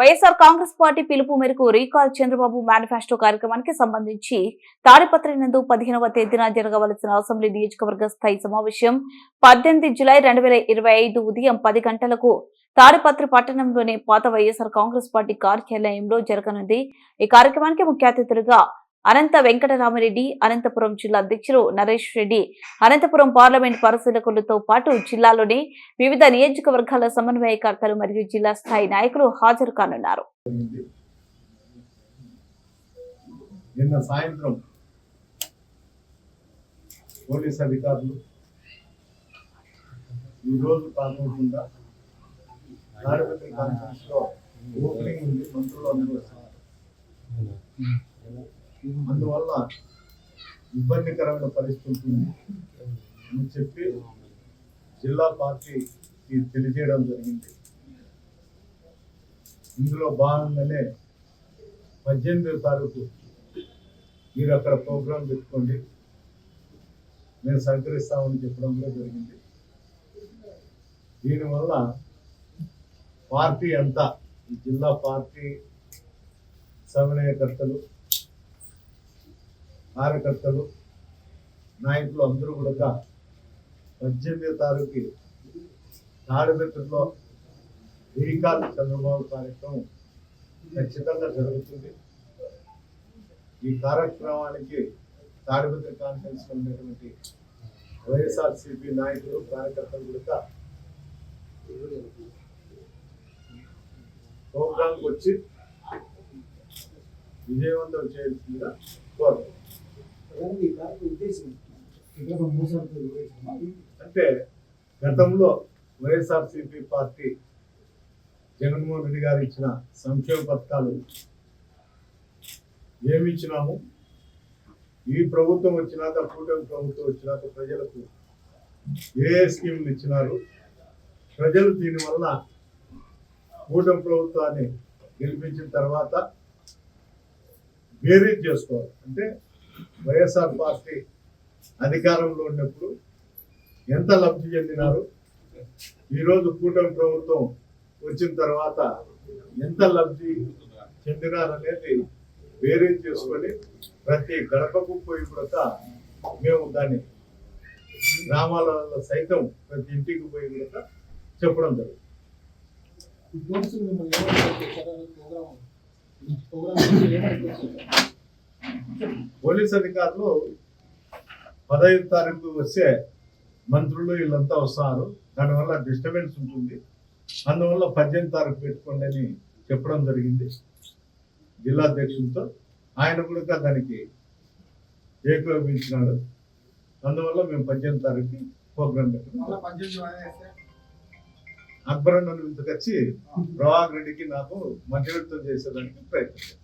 YSR Congress party పిలుపు మేరకు recall Chandrababu manifesto కార్యక్రమానికి సంబంధించి తాడిపత్రి నందు పదిహేనవ తేదీన జరగవలసిన అసెంబ్లీ నియోజకవర్గ స్థాయి సమావేశం పద్దెనిమిది జులై రెండు వేల ఇరవై ఐదు ఉదయం పది గంటలకు తాడిపత్రి పట్టణంలోని పాత వైఎస్ఆర్ కాంగ్రెస్ పార్టీ కార్యాలయంలో జరగనుంది. ఈ కార్యక్రమానికి ముఖ్య అతిథులుగా అనంత వెంకటరామరెడ్డి అనంతపురం జిల్లా అధ్యక్షులు నరేష్ రెడ్డి అనంతపురం పార్లమెంట్ పరిశీలకులతో పాటు జిల్లాలోని వివిధ నియోజకవర్గాల సమన్వయకర్తలు మరియు జిల్లా స్థాయి నాయకులు హాజరు కానున్నారు. నిన్న సాయంత్రం పోలీస్ అధికారులు ఈరోజు కాకుండా తాడిపత్రి కాన్ఫరెన్స్లో ఓపెనింగ్ ఉంది మంత్రులు అందువల్ల ఇబ్బందికరమైన పరిస్థితి అని చెప్పి జిల్లా పార్టీకి తెలియజేయడం జరిగింది. ఇందులో భాగంగానే పద్దెనిమిదో తారీఖు మీరు అక్కడ ప్రోగ్రాం పెట్టుకోండి. మేము సహకరిస్తామని చెప్పడం కూడా జరిగింది. దీనివల్ల పార్టీ అంతా ఈ జిల్లా పార్టీ సమన్వయకర్తలు కార్యకర్తలు నాయకులు అందరూ కూడా పద్దెనిమిదో తారీఖు తాడిపత్రిలో రీకాల్ చంద్రబాబు కార్యక్రమం ఖచ్చితంగా జరుగుతుంది. ఈ కార్యక్రమానికి తాడిపత్రి కాన్ఫరెన్స్ ఉన్నటువంటి వైఎస్ఆర్సీపీ నాయకులు కార్యకర్తలు కూడా ప్రోగ్రాంకి వచ్చి విజయవంతం చేయాల్సిందిగా కోరుతున్నాం. అంటే గతంలో వైఎస్ఆర్సీపీ పార్టీ జగన్మోహన్ రెడ్డి గారు ఇచ్చిన సంక్షేమ పథకాలు ఏమి ఇచ్చినాము? ఈ ప్రభుత్వం వచ్చినాక కూటమి ప్రభుత్వం వచ్చినాక ప్రజలకు ఏ ఏ స్కీములు ఇచ్చినారు? ప్రజలు దీనివల్ల కూటమి ప్రభుత్వాన్ని గెలిపించిన తర్వాత బేరీజ్ చేసుకోవాలి. అంటే వైఎస్ఆర్ పార్టీ అధికారంలో ఉన్నప్పుడు ఎంత లబ్ధి చెందినారు? ఈరోజు కూటమి ప్రభుత్వం వచ్చిన తర్వాత ఎంత లబ్ధి చెందినారనేది వేరే చేసుకొని ప్రతి గడపకు పోయి కూడా మేము దాన్ని గ్రామాలలో సైతం ప్రతి ఇంటికి పోయి కూడా చెప్పడం జరుగుతుంది పోలీస్ అధికారులు పదహైదు తారీఖు వస్తే మంత్రులు వీళ్ళంతా వస్తారు. దానివల్ల డిస్టర్బెన్స్ ఉంటుంది. అందువల్ల పద్దెనిమిది తారీఖు పెట్టుకోండి అని చెప్పడం జరిగింది. జిల్లా అధ్యక్షులతో ఆయన కూడా దానికి ఏకోపించినాడు అందువల్ల మేము పద్దెనిమిది తారీఖు ప్రోగ్రామ్ పెట్టడం అక్బర్ నన్ను ఇంతకొచ్చి ప్రభాకర్ రెడ్డికి నాకు మధ్యవర్తం చేసేదానికి ప్రయత్నం.